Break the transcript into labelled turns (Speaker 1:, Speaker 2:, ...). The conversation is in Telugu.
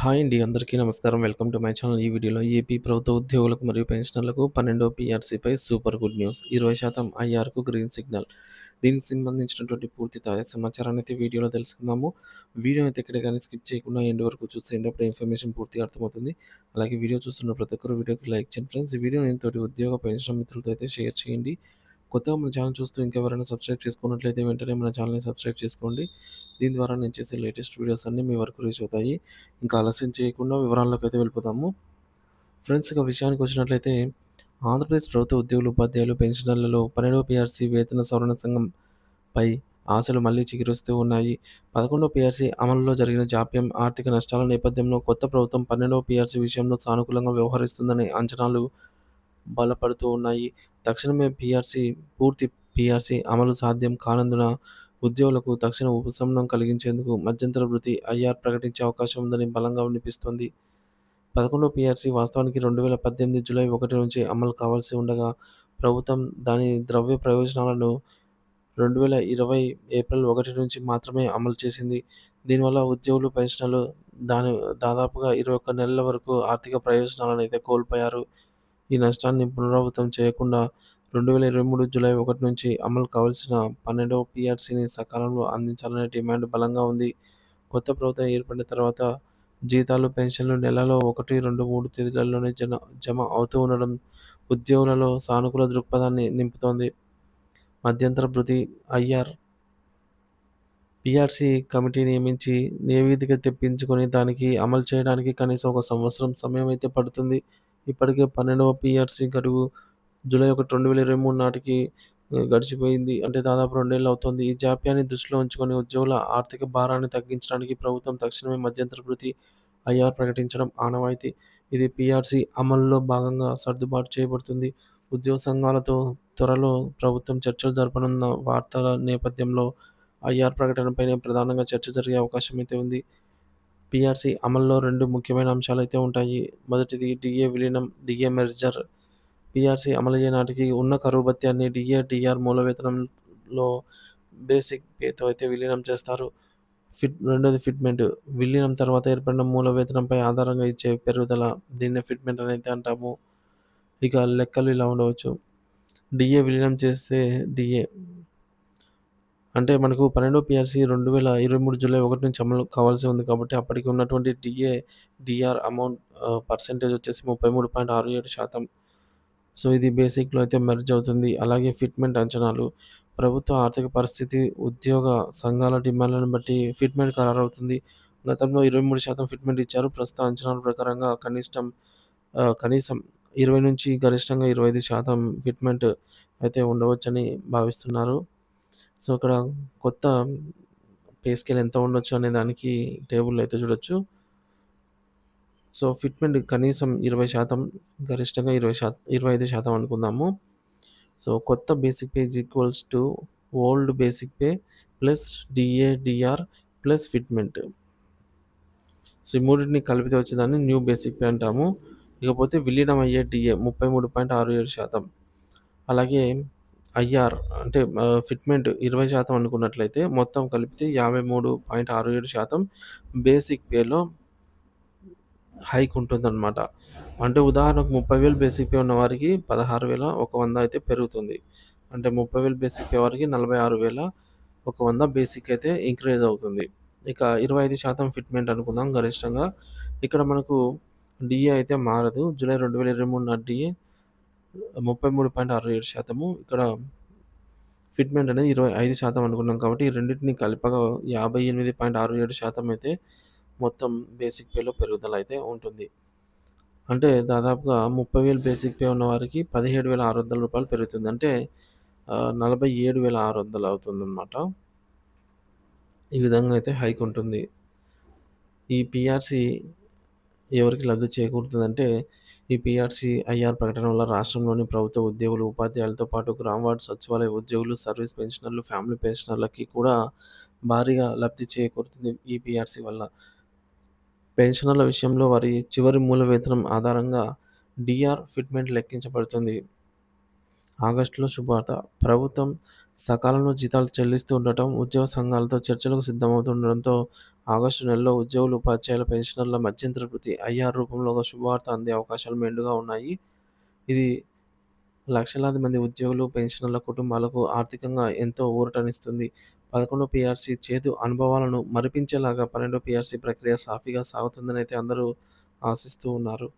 Speaker 1: హాయ్ అండి. అందరికీ నమస్కారం. Welcome to my channel. ఈ వీడియోలో ఏపీ ప్రభుత్వ ఉద్యోగులకు మరియు పెన్షనర్లకు 12 పీఆర్సీపై సూపర్ గుడ్ న్యూస్. 20% ఐఆర్‌కు గ్రీన్ సిగ్నల్. దీనికి సంబంధించినటువంటి పూర్తి తాజా సమాచారాన్ని అయితే వీడియోలో తెలుసుకుందాము. వీడియో అయితే ఎక్కడ కానీ స్కిప్ చేయకుండా ఎండ్ వరకు చూసేయండి. అప్పుడే ఇన్ఫర్మేషన్ పూర్తిగా అర్థమవుతుంది. అలాగే వీడియో చూస్తున్న ప్రతి ఒక్కరు వీడియోకి లైక్ చేయండి ఫ్రెండ్స్. ఈ వీడియోని తోటి ఉద్యోగ పెన్షన్ మిత్రులతో అయితే షేర్ చేయండి. కొత్తగా మన ఛానల్ చూస్తూ ఇంకెవరైనా సబ్స్క్రైబ్ చేసుకున్నట్లయితే వెంటనే మన ఛానల్‌ని సబ్స్క్రైబ్ చేసుకోండి. దీని ద్వారా నేను చేసే లేటెస్ట్ వీడియోస్ అన్నీ మీ వరకు రీచ్ అవుతాయి. ఇంకా ఆలస్యం చేయకుండా వివరాల్లోకి అయితే వెళ్ళిపోతాము ఫ్రెండ్స్ ఇక విషయానికి వచ్చినట్లయితే ఆంధ్రప్రదేశ్ ప్రభుత్వ ఉద్యోగులు, ఉపాధ్యాయులు, పెన్షనర్లలో 12వ పీఆర్సీ వేతన సవరణ సంఘంపై ఆశలు మళ్ళీ చిగురిస్తూ ఉన్నాయి. 11వ పీఆర్సీ అమలులో జరిగిన జాప్యం, ఆర్థిక నష్టాల నేపథ్యంలో కొత్త ప్రభుత్వం 12వ పీఆర్సీ విషయంలో సానుకూలంగా వ్యవహరిస్తుందనే అంచనాలు బలపడుతూ ఉన్నాయి. తక్షణమే పీఆర్సీ పూర్తి పీఆర్సీ అమలు సాధ్యం కానందున ఉద్యోగులకు తక్షణ ఉపశమనం కలిగించేందుకు మధ్యంతర వృత్తి ఐఆర్ ప్రకటించే అవకాశం ఉందని బలంగా వినిపిస్తోంది. 11వ పీఆర్సీ వాస్తవానికి 2018 జూలై ఒకటి నుంచి అమలు కావాల్సి ఉండగా, ప్రభుత్వం దాని ద్రవ్య ప్రయోజనాలను 2020 ఏప్రిల్ ఒకటి నుంచి మాత్రమే అమలు చేసింది. దీనివల్ల ఉద్యోగులు, పెన్షన్లు దాని దాదాపుగా 21 నెలల వరకు ఆర్థిక ప్రయోజనాలనైతే కోల్పోయారు. ఈ నష్టాన్ని పునరావృతం చేయకుండా 2023 జూలై ఒకటి నుంచి అమలు కావాల్సిన 12వ పీఆర్సీని సకాలంలో అందించాలనే డిమాండ్ బలంగా ఉంది. కొత్త ప్రభుత్వం ఏర్పడిన తర్వాత జీతాలు, పెన్షన్లు నెలలో 1, 2, 3 తేదీలలోనే జన జమ అవుతూ ఉండడం ఉద్యోగులలో సానుకూల దృక్పథాన్ని నింపుతోంది. మధ్యంతర భృతి ఐఆర్ పీఆర్సీ కమిటీ నియమించి నివేదిక తెప్పించుకొని దానికి అమలు చేయడానికి కనీసం ఒక సంవత్సరం సమయం అయితే పడుతుంది. ఇప్పటికే 12వ పీఆర్సీ గడువు జూలై 1, 2023 నాటికి గడిచిపోయింది. అంటే దాదాపు రెండేళ్ళు అవుతోంది. ఈ జాప్యాన్ని దృష్టిలో ఉంచుకొని ఉద్యోగుల ఆర్థిక భారాన్ని తగ్గించడానికి ప్రభుత్వం తక్షణమే మధ్యంతర భృతి ఐఆర్ ప్రకటించడం ఆనవాయితీ. ఇది పీఆర్సీ అమలులో భాగంగా సర్దుబాటు చేయబడుతుంది. ఉద్యోగ సంఘాలతో త్వరలో ప్రభుత్వం చర్చలు జరపనున్న వార్తల నేపథ్యంలో ఐఆర్ ప్రకటనపైనే ప్రధానంగా చర్చ జరిగే అవకాశం అయితే ఉంది. పీఆర్సీ అమల్లో రెండు ముఖ్యమైన అంశాలు అయితే ఉంటాయి. మొదటిది డిఏ విలీనం, డిఏ మెర్జర్. పీఆర్సీ అమలయ్యే నాటికి ఉన్న కరువు భత్యాన్ని డిఏ డిఆర్ మూల వేతనంలో బేసిక్ పేతో అయితే విలీనం చేస్తారు. ఫిట్ రెండోది ఫిట్మెంట్. విలీనం తర్వాత ఏర్పడిన మూల వేతనంపై ఆధారంగా ఇచ్చే పెరుగుదల. దీన్నే ఫిట్మెంట్ అని అయితే అంటాము. ఇక లెక్కలు ఇలా ఉండవచ్చు. డిఏ విలీనం చేస్తే డిఏ అంటే మనకు 12వ పీఆర్సీ 2023 జూలై 1 నుంచి అమలు కావాల్సి ఉంది కాబట్టి అప్పటికి ఉన్నటువంటి DA, DR amount ah, percentage వచ్చేసి 33.67% సో ఇది బేసిక్‌లో అయితే మెర్జ్ అవుతుంది. అలాగే ఫిట్మెంట్ అంచనాలు. ప్రభుత్వ ఆర్థిక పరిస్థితి, ఉద్యోగ సంఘాల డిమాండ్లను బట్టి ఫిట్మెంట్ ఖరారవుతుంది. గతంలో 23% ఫిట్మెంట్ ఇచ్చారు. ప్రస్తుత అంచనాల ప్రకారంగా కనిష్టం ఆహ్, కనీసం 20 నుంచి గరిష్టంగా 25% ఫిట్మెంట్ అయితే ఉండవచ్చని భావిస్తున్నారు. సో ఇక్కడ కొత్త పే స్కేల్ ఎంత ఉండొచ్చు అనే దానికి టేబుల్‌లో అయితే చూడొచ్చు. సో ఫిట్మెంట్ కనీసం 20% గరిష్టంగా ఇరవై శాతం ఇరవై ఐదు శాతం అనుకుందాము. సో కొత్త basic pay is equals to old basic pay plus DA DR plus fitment. So ఈ మూడింటిని కలిపితే వచ్చేదాన్ని న్యూ బేసిక్ పే అంటాము. ఇకపోతే విలీనం అయ్యే డిఏ ముప్పై మూడు పాయింట్ ఆరు ఏడు శాతం అలాగే ఐఆర్ అంటే ఆహ్, ఫిట్మెంట్ 20% అనుకున్నట్లయితే మొత్తం కలిపితే 53.67% బేసిక్ పేలో హైక్ ఉంటుందన్నమాట. అంటే ఉదాహరణకు 30,000 బేసిక్ పే ఉన్న వారికి 16,100 అయితే పెరుగుతుంది. అంటే 30,000 బేసిక్ పే వారికి 46,100 బేసిక్ అయితే ఇంక్రీజ్ అవుతుంది. ఇక 25% ఫిట్మెంట్ అనుకుందాం గరిష్టంగా. ఇక్కడ మనకు డీఏ అయితే మారదు. జూలై 2023 నాటి డీఏ ముప్పై మూడు పాయింట్ అరవై ఏడు శాతము. ఇక్కడ ఫిట్మెంట్ అనేది ఇరవై ఐదు శాతం అనుకున్నాం కాబట్టి రెండింటిని కలిపగా యాభై ఎనిమిది పాయింట్ ఆరు ఏడు శాతం అయితే మొత్తం బేసిక్ పేలో పెరుగుదల అయితే ఉంటుంది. అంటే దాదాపుగా ముప్పై వేలు బేసిక్ పే ఉన్న వారికి పదిహేడు వేల ఆరు వందల రూపాయలు పెరుగుతుంది. అంటే నలభై ఏడు వేల ఆరు వందలు అవుతుంది అనమాట ఈ విధంగా అయితే హైక్ ఉంటుంది. ఈ పిఆర్సీ ఎవరికి లబ్ధి చేకూరుతుందంటే ఈ పీఆర్సీ ఐఆర్ ప్రకటన వల్ల రాష్ట్రంలోని ప్రభుత్వ ఉద్యోగులు, ఉపాధ్యాయులతో పాటు గ్రామ వార్డు సచివాలయ ఉద్యోగులు, సర్వీస్ పెన్షనర్లు, ఫ్యామిలీ పెన్షనర్లకి కూడా భారీగా లబ్ధి చేకూరుతుంది ఈ పీఆర్సీ వల్ల. పెన్షనర్ల విషయంలో వారి చివరి మూల వేతనం ఆధారంగా డిఆర్ ఫిట్మెంట్ లెక్కించబడుతుంది. ఆగస్టులో శుభవార్త ప్రభుత్వం సకాలంలో జీతాలు చెల్లిస్తూ ఉండటం, ఉద్యోగ సంఘాలతో చర్చలకు సిద్ధమవుతుండటంతో ఆగస్టు నెలలో ఉద్యోగులు, ఉపాధ్యాయుల, పెన్షనర్ల మధ్యంతర వృత్తి ఐఆర్ రూపంలో ఒక శుభవార్త అందే అవకాశాలు మెండుగా ఉన్నాయి. ఇది లక్షలాది మంది ఉద్యోగులు, పెన్షనర్ల కుటుంబాలకు ఆర్థికంగా ఎంతో ఊరటనిస్తుంది. పదకొండో పీఆర్సీ చేదు అనుభవాలను మరిపించేలాగా పన్నెండో పీఆర్సీ ప్రక్రియ సాఫీగా సాగుతుందనైతే అందరూ ఆశిస్తూ ఉన్నారు.